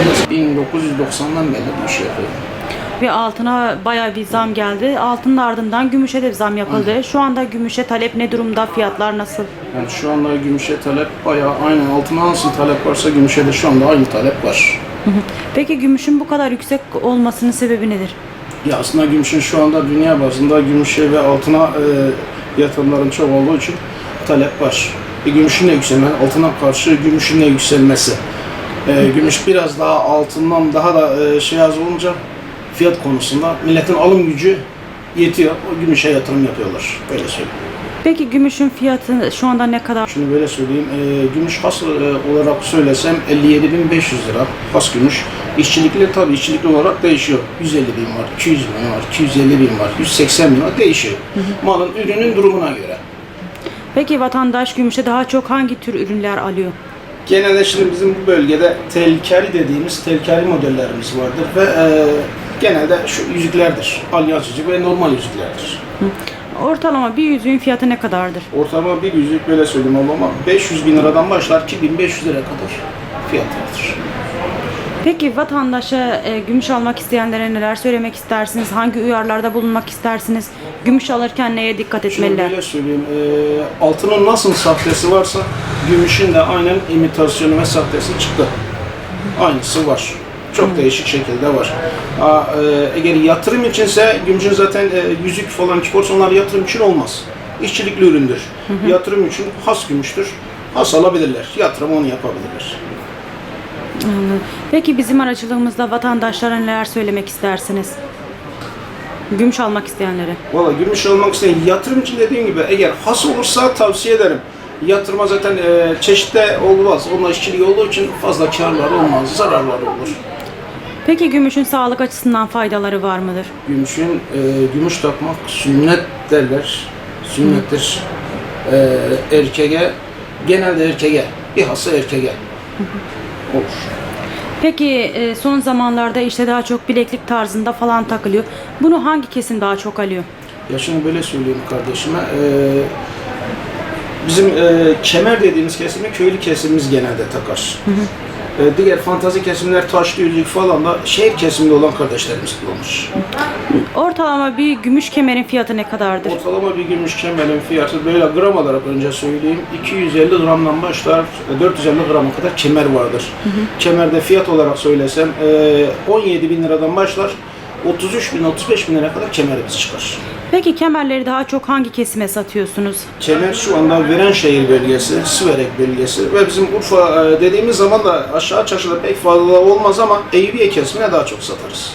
2090'dan beri bu işi yapıyorum. Ve altına bayağı bir zam geldi. Altının ardından gümüşe de bir zam yapıldı. Şu anda gümüşe talep ne durumda? Fiyatlar nasıl? Yani şu anda gümüşe talep bayağı aynen altına nasıl talep varsa gümüşe de şu anda aynı talep var. Peki gümüşün bu kadar yüksek olmasının sebebi nedir? Ya aslında gümüşün şu anda dünya bazında gümüşe ve altına e, yatırımların çok olduğu için talep var. E, gümüşün de yükselme, altına karşı gümüşün de yükselmesi. E, gümüş biraz daha altından daha da e, şey az olunca fiyat konusunda milletin alım gücü yetiyor. O gümüşe yatırım yapıyorlar. Böyle söyleyeyim. Peki gümüşün fiyatı şu anda ne kadar? Şimdi böyle söyleyeyim, e, gümüş has e, olarak söylesem 57.500 lira has gümüş. İşçilikli tabii işçilikli olarak değişiyor. 150 bin var, 200 bin var, 250 bin var, 180 bin var değişiyor. Malın ürünün durumuna göre. Peki vatandaş gümüşe daha çok hangi tür ürünler alıyor? Genelde şimdi bizim bu bölgede telkari dediğimiz telkari modellerimiz vardır ve e, genelde şu yüzüklerdir. Alyans yüzük ve normal yüzüklerdir. Ortalama bir yüzüğün fiyatı ne kadardır? Ortalama bir yüzük böyle söyleyeyim ama 500 bin liradan başlar ki 1500 liraya kadar fiyat vardır. Peki vatandaşa e, gümüş almak isteyenlere neler söylemek istersiniz? Hangi uyarılarda bulunmak istersiniz? Gümüş alırken neye dikkat etmeliler? böyle söyleyeyim, e, altının nasıl sahtesi varsa gümüşün de aynen imitasyonu ve sahtesi çıktı. Aynısı var. Çok değişik şekilde var. Ha, e, eğer yatırım içinse gümüşün zaten e, yüzük falan çıkarsa onlar yatırım için olmaz. İşçilikli üründür. Yatırım için has gümüştür. Has alabilirler. Yatırım onu yapabilirler. Anladım. Peki bizim aracılığımızda vatandaşlara neler söylemek istersiniz? Gümüş almak isteyenlere. Valla gümüş almak isteyen yatırım için dediğim gibi eğer has olursa tavsiye ederim. Yatırıma zaten e, çeşitte olmaz. Onunla işçiliği olduğu için fazla karlar olmaz, zararlar olur. Peki gümüşün sağlık açısından faydaları var mıdır? Gümüşün, e, gümüş takmak sünnet derler. Sünnettir. E, erkeğe, genelde erkeğe, bilhassa erkeğe olur. Peki e, son zamanlarda işte daha çok bileklik tarzında falan takılıyor. Bunu hangi kesim daha çok alıyor? Ya şimdi böyle söyleyeyim kardeşime. e, bizim e, kemer dediğimiz kesimi köylü kesimimiz genelde takar. E, diğer fantazi kesimler taşlı yüzük falan da şehir kesiminde olan kardeşlerimiz kullanır. Ortalama bir gümüş kemerin fiyatı ne kadardır? Ortalama bir gümüş kemerin fiyatı böyle gram olarak önce söyleyeyim 250 gramdan başlar e, 450 grama kadar kemer vardır. Kemerde fiyat olarak söylesem e, 17 bin liradan başlar 33 bin 35 bin liraya kadar kemerimiz çıkar. Peki kemerleri daha çok hangi kesime satıyorsunuz? Kemer şu anda Virenşehir bölgesi, Siverek bölgesi ve bizim Urfa e, dediğimiz zaman da aşağı çarşıda pek fazla olmaz ama Eyüpiye kesimine daha çok satarız.